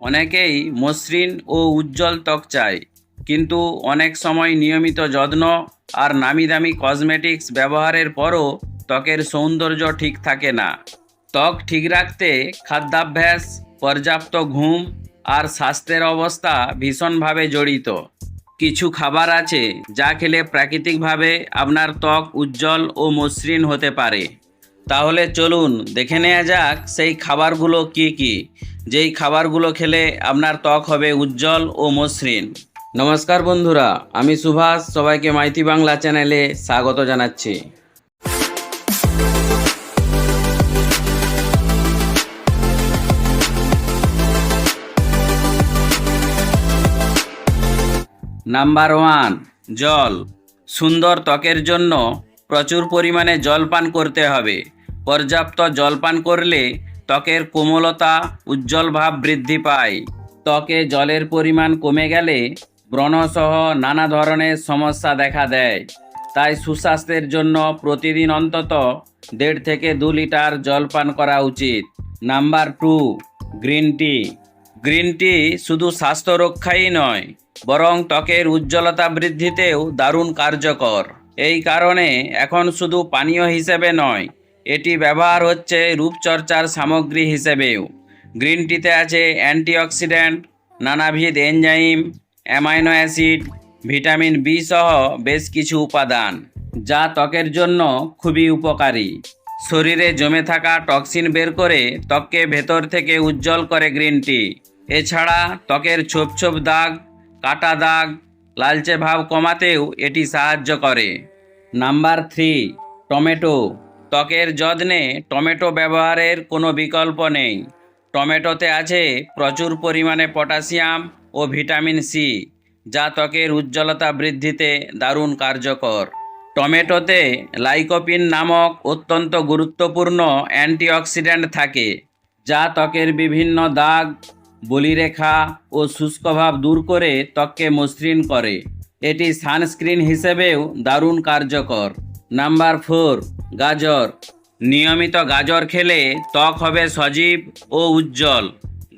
অনেকেই মসৃণ ও উজ্জ্বল ত্বক চায়, কিন্তু অনেক সময় নিয়মিত যত্ন আর নামি দামি কসমেটিক্স ব্যবহারের পরও ত্বকের সৌন্দর্য ঠিক থাকে না। ত্বক ঠিক রাখতে খাদ্যাভ্যাস, পর্যাপ্ত ঘুম আর স্বাস্থ্যের অবস্থা ভীষণভাবে জড়িত। কিছু খাবার আছে যা খেলে প্রাকৃতিকভাবে আপনার ত্বক উজ্জ্বল ও মসৃণ হতে পারে। তাহলে চলুন দেখে নেওয়া যাক সেই খাবারগুলো কি কি। যেই খাবারগুলো খেলে আপনার ত্বক হবে উজ্জ্বল ও মসৃণ। নমস্কার বন্ধুরা, আমি সুভাষ, সবাইকে মাইতি বাংলা চ্যানেলে স্বাগত জানাচ্ছি। নাম্বার ওয়ান, জল। সুন্দর ত্বকের জন্য প্রচুর পরিমাণে জল পান করতে হবে। পর্যাপ্ত জল পান করলে ত্বকের কোমলতা উজ্জ্বল ভাব বৃদ্ধি পায়। ত্বকে জলের পরিমাণ কমে গেলে ব্রণসহ নানা ধরনের সমস্যা দেখা দেয়। তাই সুস্বাস্থ্যের জন্য প্রতিদিন অন্তত দেড় থেকে দু লিটার জল পান করা উচিত। Number two, green tea. Green tea শুধু স্বাস্থ্য রক্ষাই নয়, বরং ত্বকের উজ্জ্বলতা বৃদ্ধিতেও দারুণ কার্যকর। এই কারণে এখন শুধু পানীয় হিসেবে নয় এটি ব্যবহার হচ্ছে রূপচর্চার সামগ্রী হিসেবেও। গ্রিন টিতে আছে অ্যান্টিঅক্সিডেন্ট, নানাবিধ enzyme, amino acid, vitamin B সহ বেশ কিছু উপাদান, যা ত্বকের জন্য খুবই উপকারী। শরীরে জমে থাকা টক্সিন বের করে ত্বককে ভেতর থেকে উজ্জ্বল করে গ্রিন টি। এছাড়া ত্বকের ছোপ ছোপ দাগ, কাটা দাগ, লালচে ভাব কমাতেও এটি সাহায্য করে। Number three, tomato. ত্বকের যত্নে টমেটো ব্যবহারের কোনো বিকল্প নেই। টমেটোতে আছে প্রচুর পরিমাণে পটাশিয়াম ও ভিটামিন সি, যা ত্বকের উজ্জ্বলতা বৃদ্ধিতে দারুণ কার্যকর। টমেটোতে লাইকোপিন নামক অত্যন্ত গুরুত্বপূর্ণ অ্যান্টিঅক্সিডেন্ট থাকে, যা ত্বকের বিভিন্ন দাগ, বলিরেখা ও শুষ্কভাব দূর করে ত্বককে মসৃণ করে। এটি সানস্ক্রিন হিসেবেও দারুণ কার্যকর। নাম্বার ফোর, গাজর। নিয়মিত গাজর খেলে ত্বক হবে সজীব ও উজ্জ্বল।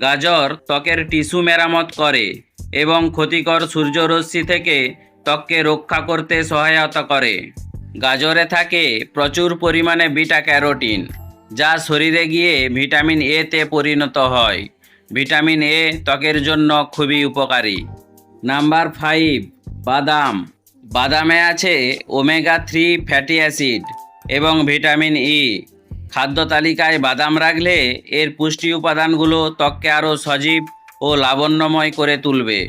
গাজর ত্বকের টিস্যু মেরামত করে এবং ক্ষতিকর সূর্যরশ্মি থেকে ত্বককে রক্ষা করতে সহায়তা করে। গাজরে থাকে প্রচুর পরিমাণে বিটা ক্যারোটিন, যা শরীরে গিয়ে ভিটামিন এ তে পরিণত হয়। ভিটামিন এ ত্বকের জন্য খুবই উপকারী। নাম্বার ফাইভ, বাদাম। বাদামে আছে ওমেগা থ্রি ফ্যাটি অ্যাসিড এবং ভিটামিন ই খাদ্য তালিকায় বাদাম রাখলে এর পুষ্টি উপাদানগুলো ত্বককে আরও সজীব ও লাবণ্যময় করে তুলবে।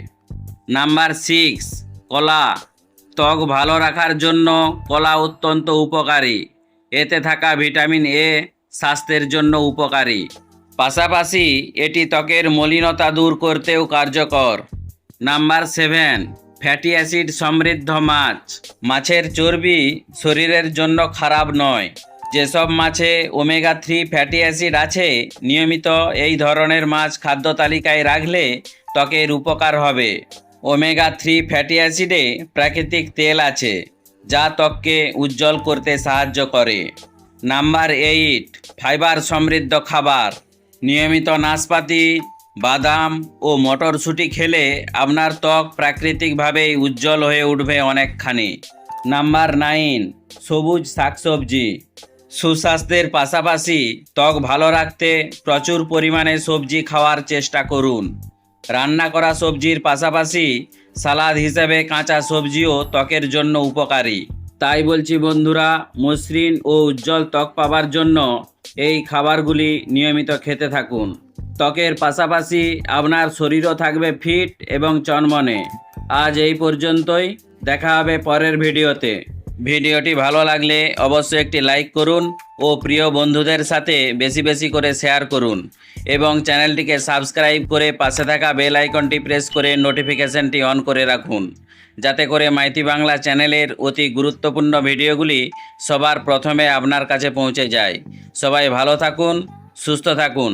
নাম্বার সিক্স কলা। ত্বক ভালো রাখার জন্য কলা অত্যন্ত উপকারী। এতে থাকা ভিটামিন এ স্বাস্থ্যের জন্য উপকারী। পাশাপাশি এটি ত্বকের মলিনতা দূর করতেও কার্যকর। নাম্বার সেভেন ফ্যাটি অ্যাসিড সমৃদ্ধ মাছ। মাছের চর্বি শরীরের জন্য খারাপ নয়। যেসব মাছে ওমেগা থ্রি ফ্যাটি অ্যাসিড আছে, নিয়মিত এই ধরনের মাছ খাদ্য তালিকায় রাখলে ত্বকের উপকার হবে। ওমেগা থ্রি ফ্যাটি অ্যাসিডে প্রাকৃতিক তেল আছে, যা ত্বককে উজ্জ্বল করতে সাহায্য করে। নাম্বার এইট, ফাইবার সমৃদ্ধ খাবার। নিয়মিত নাশপাতি বাদাম ও মটরশুঁটি খেলে আপনার ত্বক প্রাকৃতিকভাবেই উজ্জ্বল হয়ে উঠবে অনেকখানি। নাম্বার নাইন, সবুজ শাকসবজি। সুস্বাস্থ্যের পাশাপাশি ত্বক ভালো রাখতে প্রচুর পরিমাণে সবজি খাওয়ার চেষ্টা করুন। রান্না করা সবজির পাশাপাশি সালাদ হিসেবে কাঁচা সবজিও ত্বকের জন্য উপকারী। তাই বলছি বন্ধুরা, মসৃণ ও উজ্জ্বল ত্বক পাবার জন্য এই খাবারগুলি নিয়মিত খেতে থাকুন। ত্বকের পাশাপাশি আপনার শরীরও থাকবে ফিট এবং চনমনে। আজ এই পর্যন্তই, দেখা হবে পরের ভিডিওতে। ভিডিওটি ভালো লাগলে অবশ্যই একটি লাইক করুন ও প্রিয় বন্ধুদের সাথে বেশি বেশি করে শেয়ার করুন এবং চ্যানেলটিকে সাবস্ক্রাইব করে পাশে থাকা বেল আইকনটি প্রেস করে নোটিফিকেশনটি অন করে রাখুন। যাতে করে মাইতি বাংলা চ্যানেলের অতি গুরুত্বপূর্ণ ভিডিওগুলি সবার প্রথমে আপনার কাছে পৌঁছে যায়। সবাই ভালো থাকুন, সুস্থ থাকুন।